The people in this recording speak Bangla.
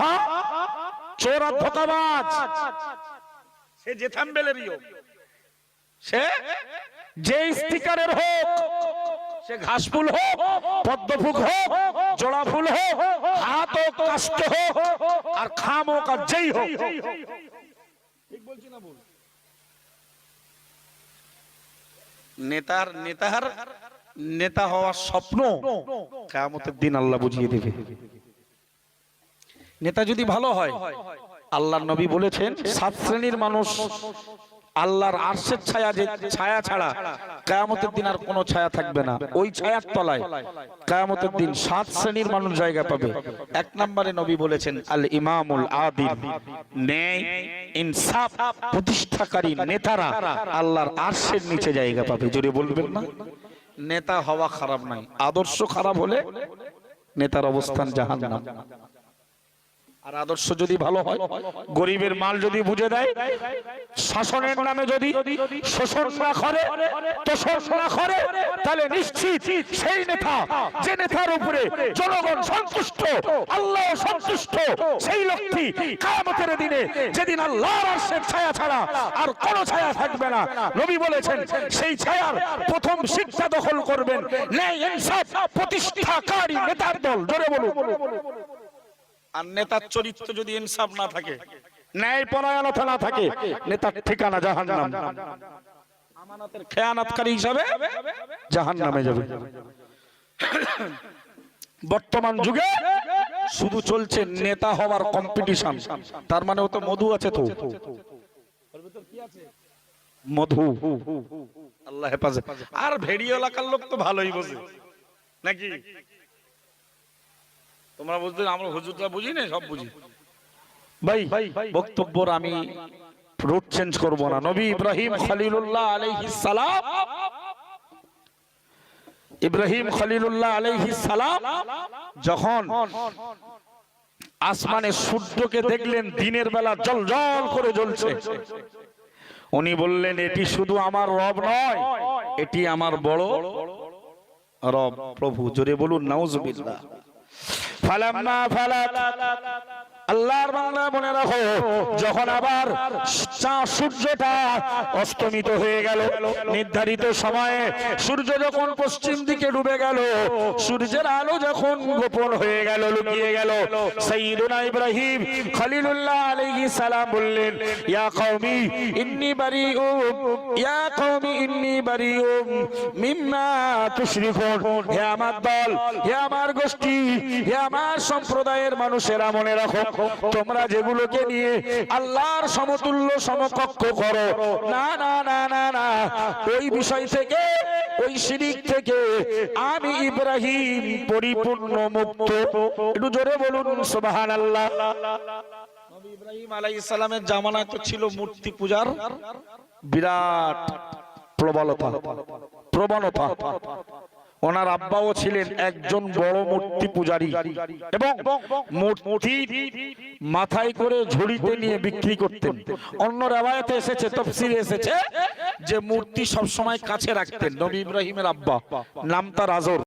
গাধা চোর আর ধোকাবাজ। সে যে থাম্বেলেরই হোক সে যে স্টিকারের হোক সে ঘাস ফুল হোক পদ্ম ফুল হোক জোড়া ফুল হোক হাত হোক কাষ্ট হোক আর খাম হোক আর যেই হোক। ঠিক বলছি না বল নেতার নেতার নেতা হওয়ার স্বপ্ন কেয়ামতের দিন আল্লাহ বুঝিয়ে দেবে। নেতা যদি ভালো হয়, আল্লাহর নবী বলেছেন, সাত শ্রেণির মানুষ আল্লাহর আরশের ছায়া যে ছায়া ছাড়া কেয়ামতের দিন আর কোনো ছায়া থাকবে না। ওই ছায়ার তলায় কেয়ামতের দিন সাত শ্রেণির মানুষ জায়গা পাবে। এক নম্বরে নবী বলেছেন, আল ইমামুল আদিল, ন্যায়, ইনসাফ প্রতিষ্ঠাকারী নেতারা আল্লাহর আরশের নিচে জায়গা পাবে। জোরে বলবেন না। নেতা হওয়া খারাপ নাই আদর্শ খারাপ হলে নেতার অবস্থান জাহান্নাম। আর আদর্শ যদি ভালো হয়, গরিবের মাল যদি বুঝে দেয়, শাসনের নামে যদি শোষণ না করে, তোষণ না করে, তাহলে নিশ্চিত সেই নেতা, যে নেতার উপরে জনগণ সন্তুষ্ট, আল্লাহ সন্তুষ্ট, সেই লোকটি কায়ামতের দিনে যেদিন আল্লাহর আরশের ছায়া ছাড়া আর কোন ছায়া থাকবে না। নবী বলেছেন, সেই ছায়ার প্রথম শিক্ষা দখল করবেন। ন্যায় ইনসাফ প্রতিষ্ঠাকারী নেতার দল, জোরে বলুন। আর নেতার চরিত্র যদি ইনসাফ না থাকে ন্যায় পরায়ণতা না থাকে নেতার ঠিকানা জাহান্নাম। আমানতের খেয়ানাতকারী হিসাবে জাহান্নামে যাবে। বর্তমান যুগে শুধু চলছে নেতা হওয়ার কম্পিটিশন তার মানে ও তো মধু আছে তো। মধু। আল্লাহ হেফাজত। আর ভেড়ি এলাকার লোক তো ভালোই বোঝে। নাকি? তোমরা বুঝতে আমরা হুজুরটা বুঝি না সব বুঝি। ভাই বক্তব্যর আমি রুট চেঞ্জ করব না। নবী ইব্রাহিম খলিলুল্লাহ আলাইহিস সালাম। ইব্রাহিম খলিলুল্লাহ আলাইহিস সালাম যখন আসমানে সূর্যকে দেখলেন, দিনের বেলা জল জল করে জ্বলছে। উনি বললেন, এটি শুধু আমার রব নয়, এটি আমার বড় রব। প্রভু, জোরে বলুন, নাউজুবিল্লাহ। ফালাম্মা ফালাত আল্লাহর বাংলা মনে রাখো, যখন আবার সূর্যটা অস্তমিত হয়ে গেল, নির্ধারিত সময়ে সূর্য যখন পশ্চিম দিকে ডুবে গেল, সূর্যের আলো যখন গোপন হয়ে গেল, লুকিয়ে গেল, সাইয়্যিদুনা ইব্রাহিম খলিলুল্লাহ আলাইহিস সালাম বললেন, ইয়া কওমি ইন্নী বারিউম, ইয়া কওমি ইন্নী বারিউম, মিম্মা তুশরিকুন, হে আমার দল, হে আমার গোষ্ঠী, হে আমার সম্প্রদায়ের মানুষেরা মনে রাখো তোমরা যেগুলোকে নিয়ে আল্লাহর সমতুল্য সমকক্ষ করো। না না না না না। ওই বিষয় থেকে ওই শিরিক থেকে আমি ইব্রাহিম পরিপূর্ণ মুক্ত। একটু জোরে বলুন সুবহানাল্লাহ। নবী ইব্রাহিম আলাইহিস সালামের জামানায় তো ছিল মূর্তি পূজার। বিরাট প্রবলতা প্রবণতা। ওনার আব্বাও ছিলেন একজন বড় মূর্তি পূজারী এবং মূর্তি মাথায় করে ঝুড়িতে নিয়ে বিক্রি করতেন। অন্য রেওয়ায়তে এসেছে তফসিরে এসেছে যে মূর্তি সবসময় কাছে রাখতেন নবী ইব্রাহিমের আব্বা, নাম তার আজর।